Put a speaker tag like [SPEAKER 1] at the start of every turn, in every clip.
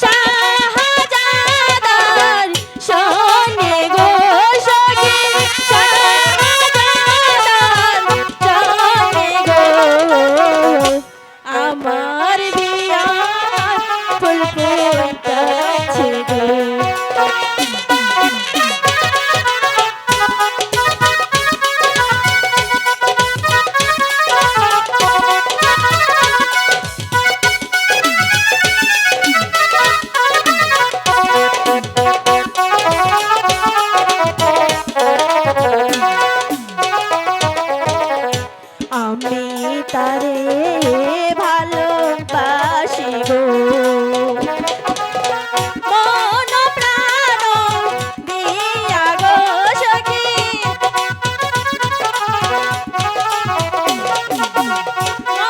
[SPEAKER 1] sunshine. Oh,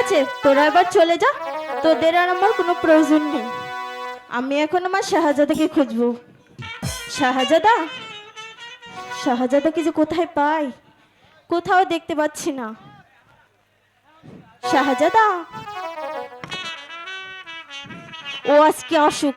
[SPEAKER 1] আছে, তোরা এবার চলে যা। তোদের আর আমার কোনো প্রয়োজন নেই। আমি এখন আমার শাহজাদাকে খুঁজবো। শাহজাদা? শাহজাদাকে যে কোথায় পাই, কোথাও দেখতে পাচ্ছি না। শাহজাদা? ও আজকে আসুক